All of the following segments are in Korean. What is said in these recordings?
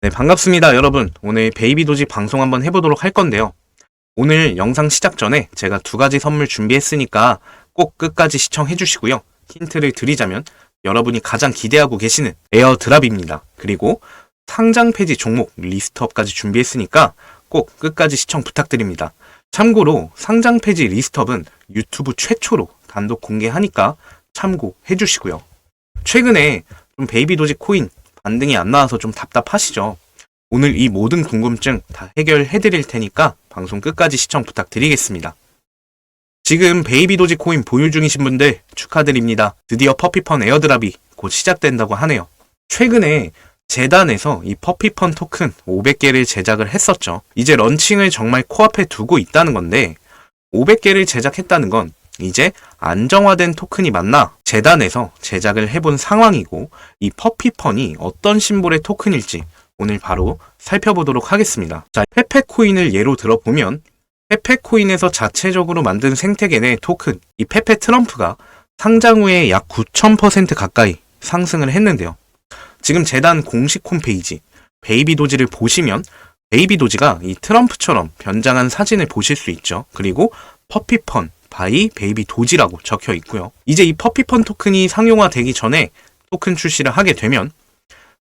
네, 반갑습니다, 여러분. 오늘 베이비 도지 방송 한번 해보도록 할 건데요. 오늘 영상 시작 전에 제가 두 가지 선물 준비했으니까 꼭 끝까지 시청해 주시고요. 힌트를 드리자면 여러분이 가장 기대하고 계시는 에어 드랍입니다. 그리고 상장 폐지 종목 리스트업까지 준비했으니까 꼭 끝까지 시청 부탁드립니다. 참고로 상장 폐지 리스트업은 유튜브 최초로 단독 공개하니까 참고해 주시고요. 최근에 좀 베이비 도지 코인 반등이 안 나와서 좀 답답하시죠? 오늘 이 모든 궁금증 다 해결해 드릴 테니까 방송 끝까지 시청 부탁드리겠습니다. 지금 베이비 도지 코인 보유 중이신 분들 축하드립니다. 드디어 퍼피펀 에어드랍이 곧 시작된다고 하네요. 최근에 재단에서 이 퍼피펀 토큰 500개를 제작을 했었죠. 이제 런칭을 정말 코앞에 두고 있다는 건데 500개를 제작했다는 건 이제 안정화된 토큰이 맞나 재단에서 제작을 해본 상황이고 이 퍼피펀이 어떤 심볼의 토큰일지 오늘 바로 살펴보도록 하겠습니다. 자, 페페코인을 예로 들어보면 페페코인에서 자체적으로 만든 생태계 내 토큰 이 페페 트럼프가 상장 후에 약 9,000% 가까이 상승을 했는데요. 지금 재단 공식 홈페이지 베이비 도지를 보시면 베이비 도지가 이 트럼프처럼 변장한 사진을 보실 수 있죠. 그리고 퍼피펀 바이 베이비 도지라고 적혀 있고요. 이제 이 퍼피펀 토큰이 상용화되기 전에 토큰 출시를 하게 되면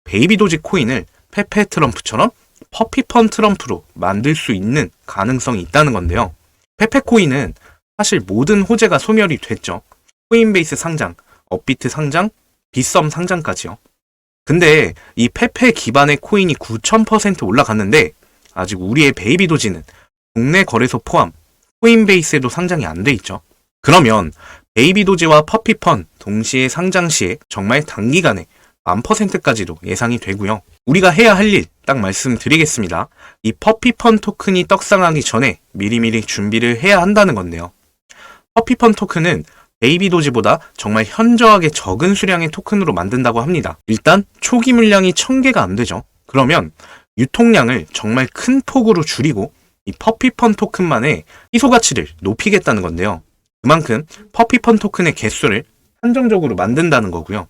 베이비 도지 코인을 페페 트럼프처럼 퍼피펀 트럼프로 만들 수 있는 가능성이 있다는 건데요. 페페 코인은 사실 모든 호재가 소멸이 됐죠. 코인베이스 상장, 업비트 상장, 빗썸 상장까지요. 근데 이 페페 기반의 코인이 9,000% 올라갔는데 아직 우리의 베이비 도지는 국내 거래소 포함 코인베이스에도 상장이 안 돼 있죠. 그러면 베이비 도지와 퍼피펀 동시에 상장 시에 정말 단기간에 만 퍼센트까지도 예상이 되고요. 우리가 해야 할 일 딱 말씀드리겠습니다. 이 퍼피펀 토큰이 떡상하기 전에 미리미리 준비를 해야 한다는 건데요. 퍼피펀 토큰은 베이비 도지보다 정말 현저하게 적은 수량의 토큰으로 만든다고 합니다. 일단 초기 물량이 1000개가 안 되죠. 그러면 유통량을 정말 큰 폭으로 줄이고 이 퍼피펀 토큰만의 희소 가치를 높이겠다는 건데요. 그만큼 퍼피펀 토큰의 개수를 한정적으로 만든다는 거고요.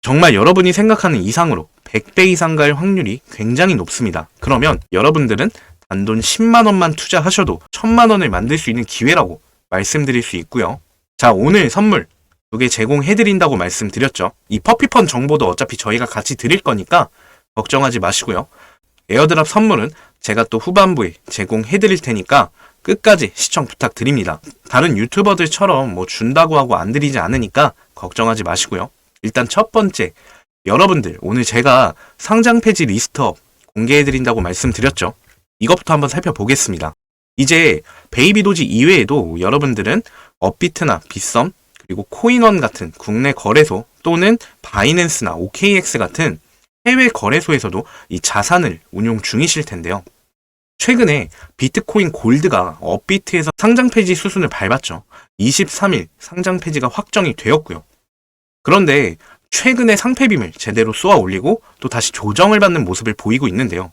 정말 여러분이 생각하는 이상으로 100배 이상 갈 확률이 굉장히 높습니다. 그러면 여러분들은 단돈 10만 원만 투자하셔도 1000만 원을 만들 수 있는 기회라고 말씀드릴 수 있고요. 자, 오늘 선물 두 개 제공해 드린다고 말씀드렸죠. 이 퍼피펀 정보도 어차피 저희가 같이 드릴 거니까 걱정하지 마시고요. 에어드랍 선물은 제가 또 후반부에 제공해 드릴 테니까 끝까지 시청 부탁드립니다. 다른 유튜버들처럼 뭐 준다고 하고 안 드리지 않으니까 걱정하지 마시고요. 일단 첫 번째, 여러분들 오늘 제가 상장 폐지 리스트업 공개해 드린다고 말씀드렸죠. 이것부터 한번 살펴보겠습니다. 이제 베이비 도지 이외에도 여러분들은 업비트나 빗썸 그리고 코인원 같은 국내 거래소 또는 바이낸스나 OKX 같은 해외 거래소에서도 이 자산을 운용 중이실 텐데요. 최근에 비트코인 골드가 업비트에서 상장 폐지 수순을 밟았죠. 23일 상장 폐지가 확정이 되었고요. 그런데 최근에 상패빔을 제대로 쏘아 올리고 또 다시 조정을 받는 모습을 보이고 있는데요.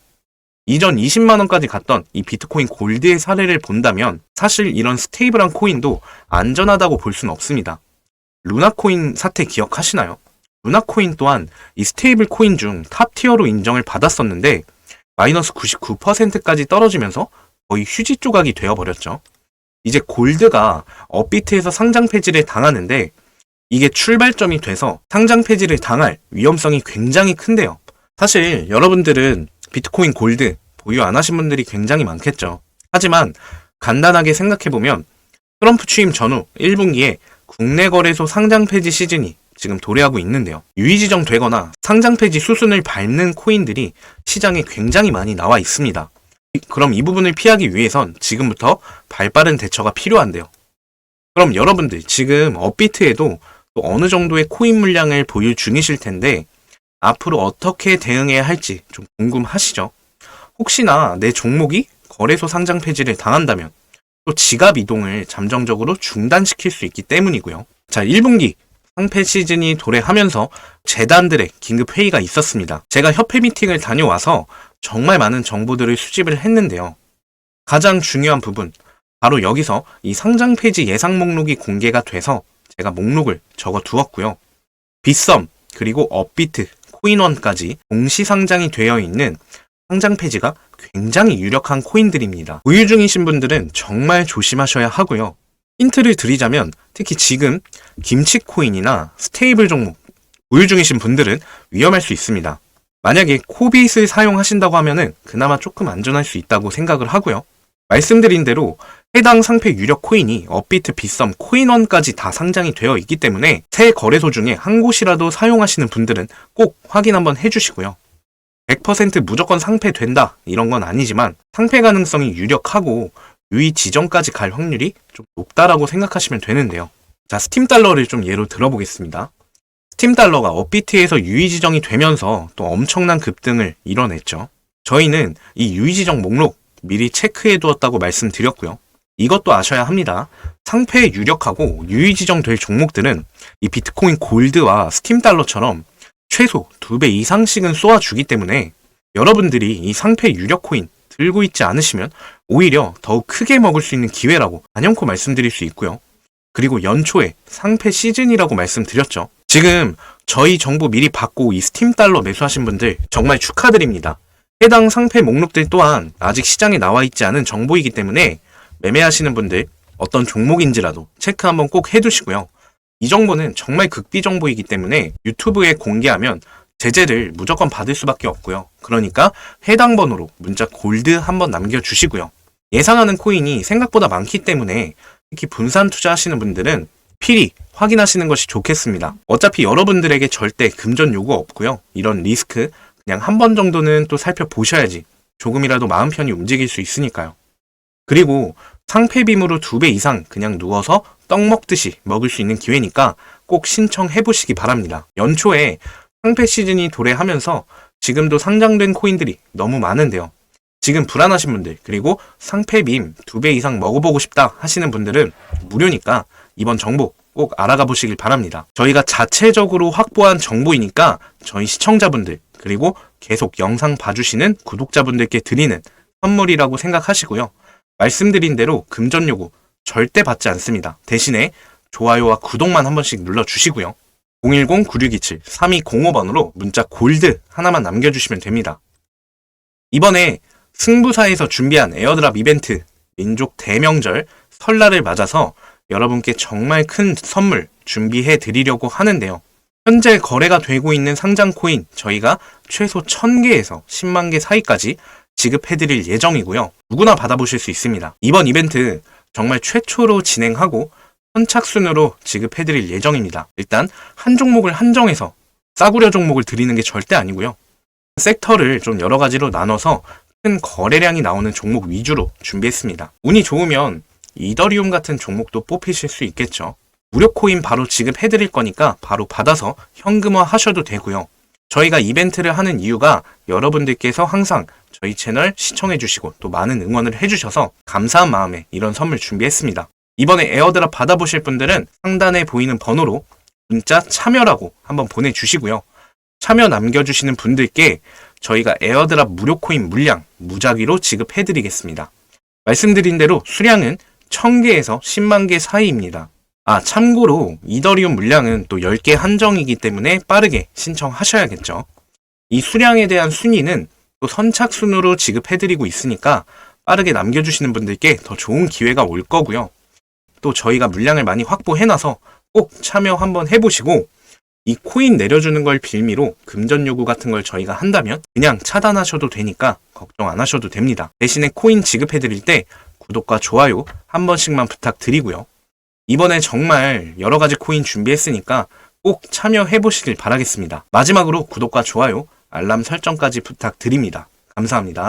이전 20만원까지 갔던 이 비트코인 골드의 사례를 본다면 사실 이런 스테이블한 코인도 안전하다고 볼 수는 없습니다. 루나코인 사태 기억하시나요? 루나코인 또한 이 스테이블 코인 중 탑티어로 인정을 받았었는데 마이너스 99%까지 떨어지면서 거의 휴지 조각이 되어버렸죠. 이제 골드가 업비트에서 상장 폐지를 당하는데 이게 출발점이 돼서 상장 폐지를 당할 위험성이 굉장히 큰데요. 사실 여러분들은 비트코인 골드 보유 안 하신 분들이 굉장히 많겠죠. 하지만 간단하게 생각해보면 트럼프 취임 전후 1분기에 국내 거래소 상장 폐지 시즌이 지금 도래하고 있는데요. 유의지정 되거나 상장 폐지 수순을 밟는 코인들이 시장에 굉장히 많이 나와 있습니다. 그럼 이 부분을 피하기 위해선 지금부터 발빠른 대처가 필요한데요. 그럼 여러분들 지금 업비트에도 또 어느 정도의 코인 물량을 보유 중이실 텐데 앞으로 어떻게 대응해야 할지 좀 궁금하시죠? 혹시나 내 종목이 거래소 상장 폐지를 당한다면 또 지갑 이동을 잠정적으로 중단시킬 수 있기 때문이고요. 자, 1분기 상패 시즌이 도래하면서 재단들의 긴급 회의가 있었습니다. 제가 협회 미팅을 다녀와서 정말 많은 정보들을 수집을 했는데요. 가장 중요한 부분, 바로 여기서 이 상장 폐지 예상 목록이 공개가 돼서 제가 목록을 적어 두었고요. 빗썸, 그리고 업비트, 코인원까지 동시 상장이 되어 있는 상장 폐지가 굉장히 유력한 코인들입니다. 보유 중이신 분들은 정말 조심하셔야 하고요. 힌트를 드리자면 특히 지금 김치 코인이나 스테이블 종목 보유 중이신 분들은 위험할 수 있습니다. 만약에 코빗을 사용하신다고 하면은 그나마 조금 안전할 수 있다고 생각을 하고요. 말씀드린 대로 해당 상패 유력 코인이 업비트, 빗썸, 코인원까지 다 상장이 되어 있기 때문에 새 거래소 중에 한 곳이라도 사용하시는 분들은 꼭 확인 한번 해주시고요. 100% 무조건 상패된다 이런 건 아니지만 상패 가능성이 유력하고 유의 지정까지 갈 확률이 좀 높다라고 생각하시면 되는데요. 자, 스팀 달러를 좀 예로 들어보겠습니다. 스팀 달러가 업비트에서 유의 지정이 되면서 또 엄청난 급등을 이뤄냈죠. 저희는 이 유의 지정 목록 미리 체크해 두었다고 말씀드렸고요. 이것도 아셔야 합니다. 상패에 유력하고 유의 지정될 종목들은 이 비트코인 골드와 스팀 달러처럼 최소 2배 이상씩은 쏘아주기 때문에 여러분들이 이 상패 유력 코인 들고 있지 않으시면 오히려 더욱 크게 먹을 수 있는 기회라고 단연코 말씀드릴 수 있고요. 그리고 연초에 상패 시즌이라고 말씀드렸죠. 지금 저희 정보 미리 받고 이 스팀 달러 매수하신 분들 정말 축하드립니다. 해당 상패 목록들 또한 아직 시장에 나와 있지 않은 정보이기 때문에 매매하시는 분들 어떤 종목인지라도 체크 한번 꼭 해두시고요. 이 정보는 정말 극비 정보이기 때문에 유튜브에 공개하면 제재를 무조건 받을 수밖에 없고요. 그러니까 해당 번호로 문자 골드 한번 남겨주시고요. 예상하는 코인이 생각보다 많기 때문에 특히 분산 투자하시는 분들은 필히 확인하시는 것이 좋겠습니다. 어차피 여러분들에게 절대 금전 요구 없고요. 이런 리스크 그냥 한 번 정도는 또 살펴보셔야지 조금이라도 마음 편히 움직일 수 있으니까요. 그리고 상패빔으로 두 배 이상 그냥 누워서 떡 먹듯이 먹을 수 있는 기회니까 꼭 신청해 보시기 바랍니다. 연초에 상패 시즌이 도래하면서 지금도 상장된 코인들이 너무 많은데요. 지금 불안하신 분들 그리고 상패빔 두 배 이상 먹어보고 싶다 하시는 분들은 무료니까 이번 정보 꼭 알아가 보시길 바랍니다. 저희가 자체적으로 확보한 정보이니까 저희 시청자분들 그리고 계속 영상 봐주시는 구독자분들께 드리는 선물이라고 생각하시고요. 말씀드린 대로 금전 요구 절대 받지 않습니다. 대신에 좋아요와 구독만 한 번씩 눌러주시고요. 010-9627-3205번으로 문자 골드 하나만 남겨주시면 됩니다. 이번에 승부사에서 준비한 에어드랍 이벤트 민족 대명절 설날을 맞아서 여러분께 정말 큰 선물 준비해 드리려고 하는데요. 현재 거래가 되고 있는 상장 코인 저희가 최소 1000개에서 10만 개 사이까지 지급해 드릴 예정이고요. 누구나 받아보실 수 있습니다. 이번 이벤트 정말 최초로 진행하고 선착순으로 지급해 드릴 예정입니다. 일단 한 종목을 한정해서 싸구려 종목을 드리는 게 절대 아니고요. 섹터를 좀 여러 가지로 나눠서 큰 거래량이 나오는 종목 위주로 준비했습니다. 운이 좋으면 이더리움 같은 종목도 뽑히실 수 있겠죠. 무료 코인 바로 지급해 드릴 거니까 바로 받아서 현금화 하셔도 되고요. 저희가 이벤트를 하는 이유가 여러분들께서 항상 저희 채널 시청해 주시고 또 많은 응원을 해 주셔서 감사한 마음에 이런 선물 준비했습니다. 이번에 에어드랍 받아보실 분들은 상단에 보이는 번호로 문자 참여라고 한번 보내주시고요. 참여 남겨주시는 분들께 저희가 에어드랍 무료 코인 물량 무작위로 지급해드리겠습니다. 말씀드린 대로 수량은 1000개에서 10만 개 사이입니다. 아, 참고로 이더리움 물량은 또 10개 한정이기 때문에 빠르게 신청하셔야겠죠. 이 수량에 대한 순위는 또 선착순으로 지급해드리고 있으니까 빠르게 남겨주시는 분들께 더 좋은 기회가 올 거고요. 또 저희가 물량을 많이 확보해놔서 꼭 참여 한번 해보시고 이 코인 내려주는 걸 빌미로 금전 요구 같은 걸 저희가 한다면 그냥 차단하셔도 되니까 걱정 안 하셔도 됩니다. 대신에 코인 지급해드릴 때 구독과 좋아요 한 번씩만 부탁드리고요. 이번에 정말 여러 가지 코인 준비했으니까 꼭 참여해 보시길 바라겠습니다. 마지막으로 구독과 좋아요, 알람 설정까지 부탁드립니다. 감사합니다.